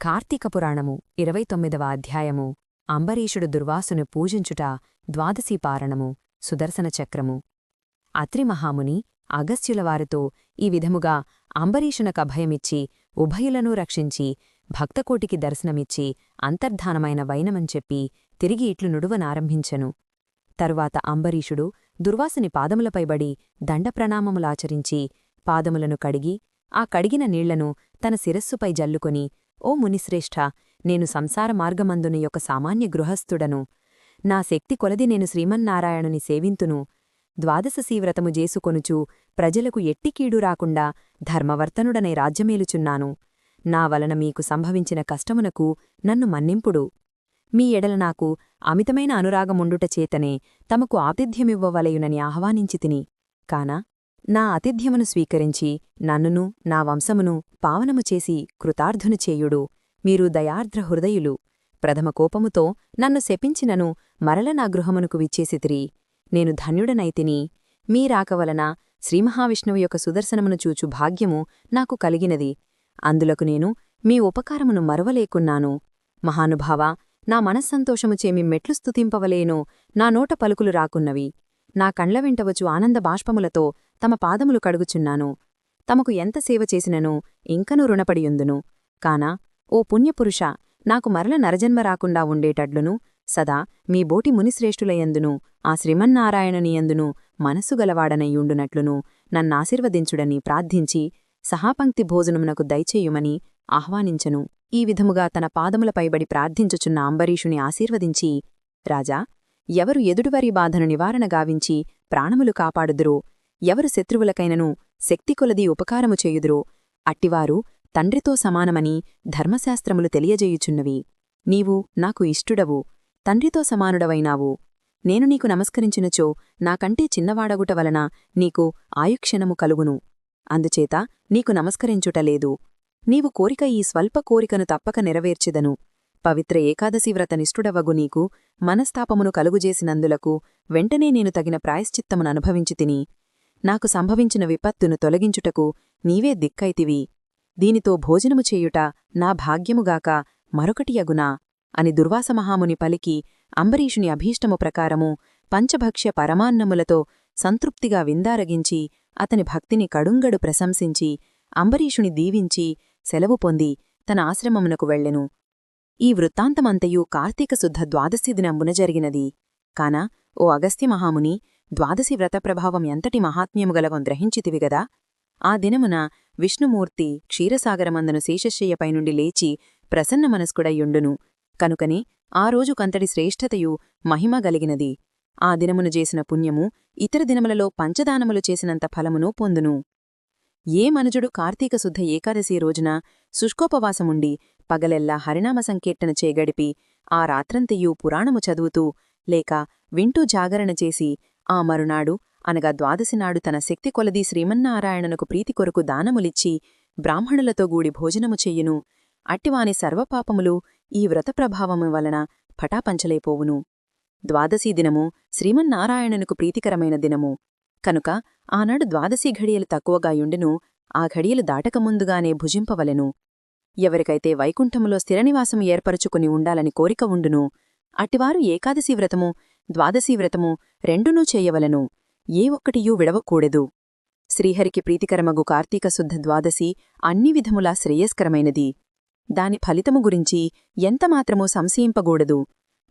కార్తీక పురాణము ఇరవై తొమ్మిదవ అధ్యాయము. అంబరీషుడు దుర్వాసును పూజించుట ద్వాదశీపారణము సుదర్శన చక్రము. అత్రిమహాముని అగస్త్యులవారితో ఈ విధముగా అంబరీషునకభయమిచ్చి ఉభయులను రక్షించి భక్తకోటికి దర్శనమిచ్చి అంతర్ధానమైన వైనమని చెప్పి తిరిగి ఇట్లు నుడువనారంభించెను. తరువాత అంబరీషుడు దుర్వాసుని పాదములపైబడి దండప్రణామములాచరించి పాదములను కడిగి ఆ కడిగిన నీళ్ళను తన శిరస్సుపై జల్లుకొని ఓ మునిశ్రేష్ఠ నేను సంసార మార్గమందుని యొక్క సామాన్య గృహస్థుడను. నా శక్తి కొలది నేను శ్రీమన్నారాయణుని సేవింతును. ద్వాదశ శీవ్రతము జేసుకొనుచు ప్రజలకు ఎట్టికీడు రాకుండా ధర్మవర్తనుడనే రాజ్యమేలుచున్నాను. నా వలన మీకు సంభవించిన కష్టమునకు నన్ను మన్నింపుడు. మీ ఎడల నాకు అమితమైన అనురాగముండుట చేతనే తమకు ఆతిథ్యమివ్వవలయునని ఆహ్వానించి తిని. కానా? నా ఆతిథ్యమును స్వీకరించి నన్నును నా వంశమును పావనము చేసి కృతార్థును చేయుడు. మీరు దయార్ద్ర హృదయులు. ప్రథమ కోపముతో నన్ను శపించినను మరల నా గృహమునకు విచ్చేసితిరి. నేను ధన్యుడనైతిని మీ రాకవలన శ్రీమహావిష్ణువు యొక్క సుదర్శనమును చూచు భాగ్యము నాకు కలిగినది. అందులకు నేను మీ ఉపకారమును మరవలేకున్నాను. మహానుభావ నా మనస్సంతోషముచే మీ మెట్లు స్తుతింపవలేనో. నా నోట పలుకులు రాకున్నవి. నా కండ్ల వెంటవచ్చు ఆనంద బాష్పములతో తమ పాదములు కడుగుచున్నాను. తమకు ఎంత సేవ చేసినను ఇంకనూ రుణపడియుందును. కానా ఓ పుణ్యపురుష నాకు మరల నరజన్మ రాకుండా ఉండేటడ్లును సదా మీ బోటి మునిశ్రేష్ఠులయందును ఆ శ్రీమన్నారాయణనియందును మనస్సు గలవాడనయ్యుండునట్లును నన్నాశీర్వదించుడని ప్రార్థించి సహాపంక్తి భోజనమునకు దయచేయుమని ఆహ్వానించను. ఈ విధముగా తన పాదములపైబడి ప్రార్థించుచున్న అంబరీషుని ఆశీర్వదించి రాజా ఎవరు ఎదుడువరి బాధను నివారణ గావించి ప్రాణములు కాపాడుదురో ఎవరు శత్రువులకైనను శక్తికొలది ఉపకారము చేయుదురో అట్టివారు తండ్రితో సమానమని ధర్మశాస్త్రములు తెలియజేయుచున్నవి. నీవు నాకు ఇష్టుడవు తండ్రితో సమానుడవైనావు. నేను నీకు నమస్కరించినచో నాకంటే చిన్నవాడగుట వలన నీకు ఆయుక్షణము కలుగును. అందుచేత నీకు నమస్కరించుటలేదు నీవు కోరిక ఈ స్వల్ప కోరికను తప్పక నెరవేర్చెదను. పవిత్ర ఏకాదశి వ్రత నిష్ఠుడవగు నీకు మనస్తాపమును కలుగుజేసినందులకు వెంటనే నేను తగిన ప్రాయశ్చిత్తమును అనుభవించి తిని నాకు సంభవించిన విపత్తును తొలగించుటకు నీవే దిక్కైతివి. దీనితో భోజనము చేయుట నా భాగ్యముగాక మరొకటియగునా అని దుర్వాసమహాముని పలికి అంబరీషుని అభీష్టము ప్రకారము పంచభక్ష్య పరమాన్నములతో సంతృప్తిగా విందారగించి అతని భక్తిని కడుంగడు ప్రశంసించి అంబరీషుని దీవించి సెలవు పొంది తన ఆశ్రమమునకు వెళ్ళెను ఈ వృత్తాంతమంతయు కార్తీక శుద్ధ ద్వాదశి దినంబున జరిగినది. కాన? ఓ అగస్త్యమహాముని ద్వాదశి వ్రతప్రభావం ఎంతటి మహాత్మ్యము గలవం గ్రహించితివిగదా ఆ దినమున విష్ణుమూర్తి క్షీరసాగరమందను శేషశయ్యపై నుండి లేచి ప్రసన్న మనస్కుడయ్యుండును. కనుకని ఆ రోజు కంతటి శ్రేష్ఠతయు మహిమ గలిగినది. ఆ దినమును చేసిన పుణ్యము ఇతర దినములలో పంచదానములు చేసినంత ఫలమును పొందును. ఏ మనుజుడు కార్తీక శుద్ధ ఏకాదశి రోజున శుష్కోపవాసముండి పగలెల్లా హరినామ సంకీర్తన చేగడిపి ఆ రాత్రంతయూ పురాణము చదువుతూ లేక వింటూ జాగరణ చేసి ఆ మరునాడు అనగా ద్వాదశినాడు తన శక్తి కొలది శ్రీమన్నారాయణనుకు ప్రీతి కొరకు దానములిచ్చి బ్రాహ్మణులతో గూడి భోజనము చెయ్యును అట్టివాని సర్వపాపములు ఈ వ్రతప్రభావము వలన పటాపంచలైపోవును. ద్వాదశీ దినము శ్రీమన్నారాయణనుకు ప్రీతికరమైన దినము. కనుక ఆనాడు ద్వాదశీ ఘడియలు తక్కువగా యుండెను ఆ ఘడియలు దాటకముందుగానే భుజింపవలెను. ఎవరికైతే వైకుంఠములో స్థిరనివాసం ఏర్పరుచుకుని ఉండాలని కోరిక ఉండును అట్టివారు ఏకాదశి వ్రతము ద్వాదశీ వ్రతము రెండునూ చేయవలను. ఏ ఒక్కటియూ విడవకూడదు. శ్రీహరికి ప్రీతికరమగు కార్తీక శుద్ధ ద్వాదశి అన్ని విధములా శ్రేయస్కరమైనది. దాని ఫలితము గురించి ఎంతమాత్రమూ సంశయింపగూడదు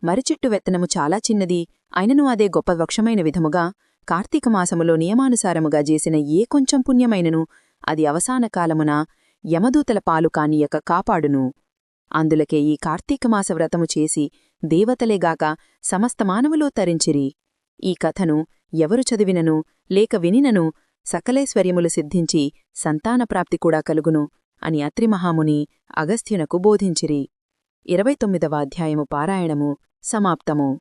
మరిచెట్టు వెత్తనము చాలా చిన్నది అయినను అదే గొప్ప వక్షమైన విధముగా కార్తీకమాసములో నియమానుసారముగా చేసిన ఏ కొంచెం పుణ్యమైనను అది అవసాన కాలమున యమదూతల పాలు కానీయక కాపాడును. అందులకే ఈ కార్తీకమాస వ్రతము చేసి దేవతలేగాక సమస్త మానవులో తరించిరి. ఈ కథను ఎవరు చదివినను లేక వినినను సకలేశ్వర్యములు సిద్ధించి సంతానప్రాప్తి కూడా కలుగును అని అత్రిమహాముని అగస్త్యునకు బోధించిరి. ఇరవై తొమ్మిదవ అధ్యాయము పారాయణము సమాప్తము.